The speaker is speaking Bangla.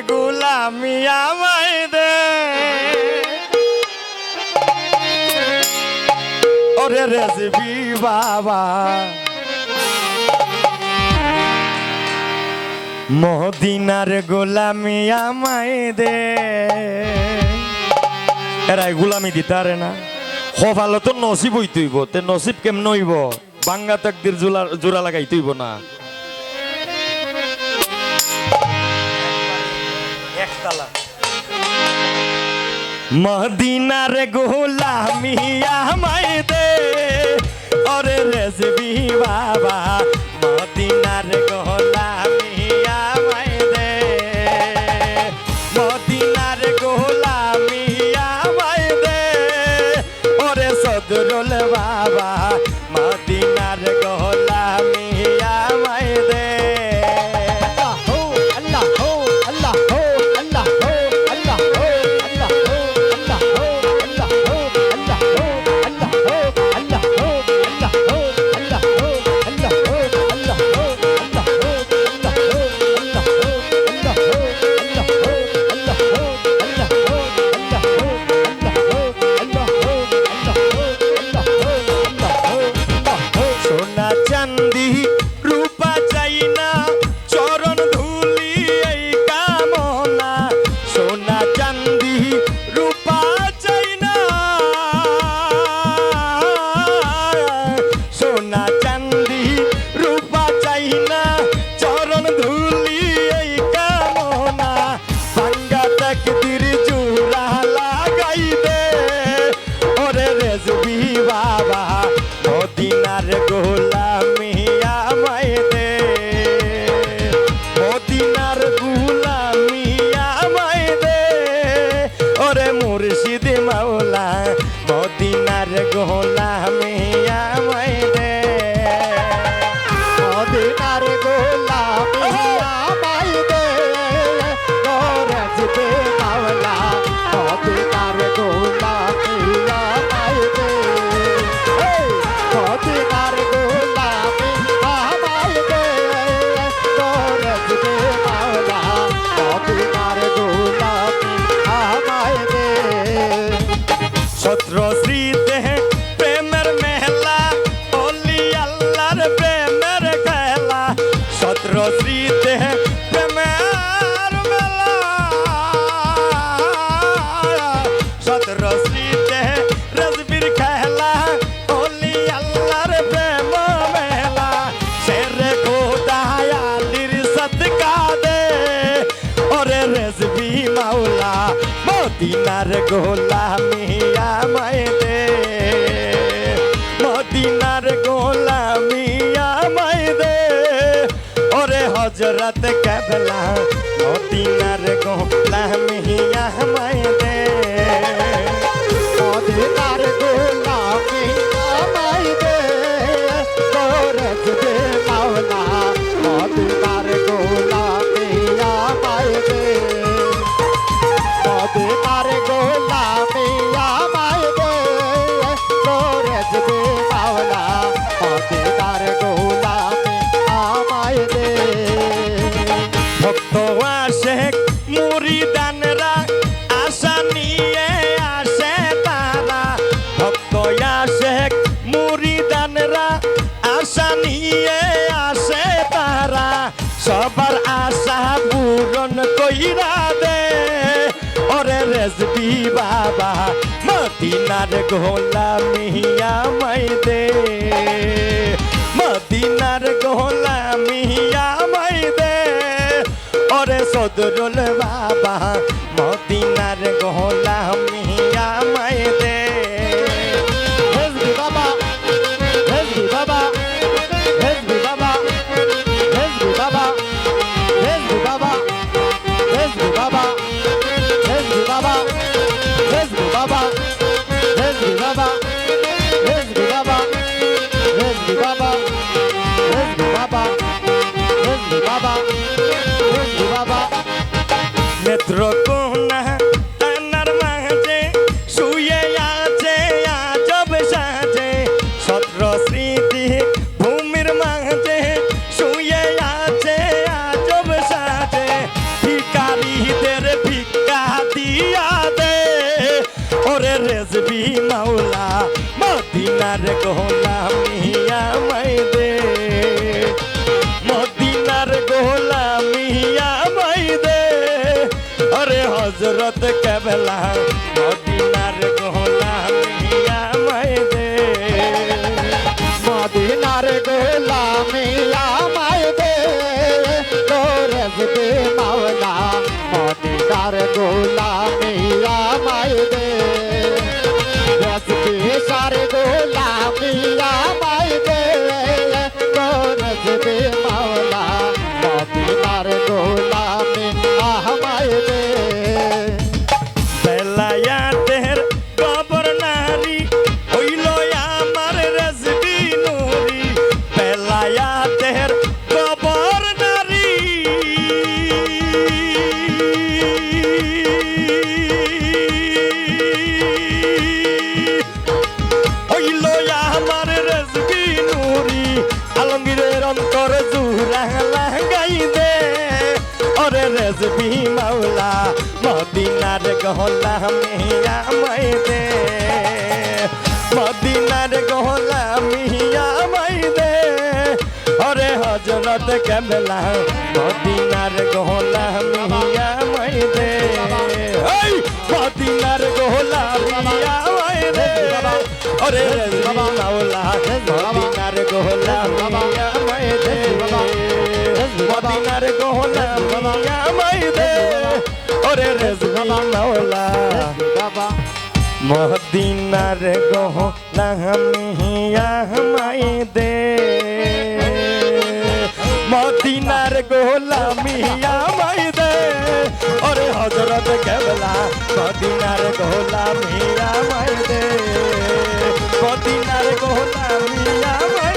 গোলামি আমায় দে। ওরে রেসিপি বাবা। মদিনার গোলামি আমায় দে। এরাই গোলামি দিতারে না। সফালো তো নসিব হইতইব তে নসিব কেমন হইব? বাঙ্গা তাকদির জোলা জোড়া লাগাইতইব না। একতলা। মদিনার গোলামিয়া মাই দে। ওরে রেজবি বাবা होला মদিনার গোলামি আমায় দে। মদিনার গোলামি আমায় দে। ওরে হজরত কেবলা, মদিনার গোলামি আমায় দে। মদিনার গোলামি নিয়ে আসে তারা, সবার আশা পূরণ কইরা দে। ওরে রেসবি বাবা, মদিনার গোলা মিয়া মাই দে। মদিনার গোলা মিয়া মাই দে। ওরে সদরুল বাবা, মদিনার গোলা মদিনার গোলামিয়া মাই দে মদিনার গোলামিয়া মাই দে আরে হজরত কেবলা, মদিনার গোলামিয়া মাই দে মদিনার গোলামি আমায় দে তোরস দে মাওলা, মদিনার গোলামি আমায় দে রেজবি মাওলা মদিনার গহলা মিয়া মাই দে মদিনার গহলা মিয়া মাই দে ওরে হজরত কেবলা মদিনার গহলা মিয়া মাই দে মদিনার গহলা মিয়া মাই দে রেজবি মাওলা মদিনার গহলা মিয়া মাই দে মদিনার গহলা মিয়া মাই দে ওরে রেজবি মাওলা মদিনার গহলা মিয়া মাই দে মদিনার গোলা মিয়া মাই দে ওরে হজরত কেবলা, মদিনার গোলা মিয়া মাই দে মদিনার গোলা মিয়া মাই